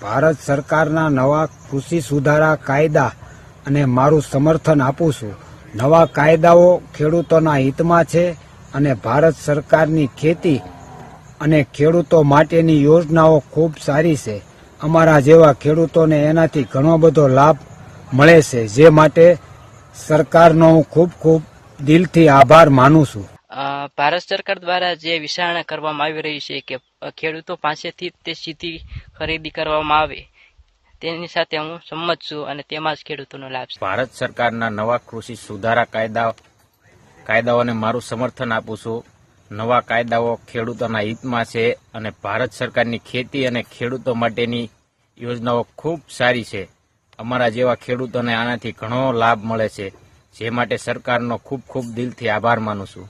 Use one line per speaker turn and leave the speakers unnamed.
ભારત સરકારના નવા કૃષિ સુધારા કાયદા અને મારું સમર્થન આપું છું. નવા કાયદાઓ ખેડૂતોના હિતમાં છે અને ભારત સરકારની ખેતી અને ખેડૂતો માટેની યોજનાઓ ખૂબ સારી છે. અમારા જેવા ખેડૂતોને એનાથી ઘણો બધો લાભ મળે છે, જે માટે સરકારનો હું ખૂબ ખૂબ દિલથી આભાર માનું છું.
ભારત સરકાર દ્વારા જે વિચારણા કરવામાં આવી રહી છે કે ખેડૂતો પાસેથી તે સીધી ખરીદી કરવામાં આવે. તેની સાથે હું સંમત છું અને તેમાં જ ખેડૂતોનો લાભ
ભારત સરકારના નવા કૃષિ સુધારા કાયદા કાયદાઓને મારું સમર્થન આપું છું. નવા કાયદાઓ ખેડૂતોના હિતમાં છે અને ભારત સરકારની ખેતી અને ખેડૂતો માટેની યોજનાઓ ખૂબ સારી છે. અમારા જેવા ખેડૂતોને આનાથી ઘણો લાભ મળે છે. જે માટે સરકારનો ખૂબ ખૂબ દિલથી આભાર માનું છું.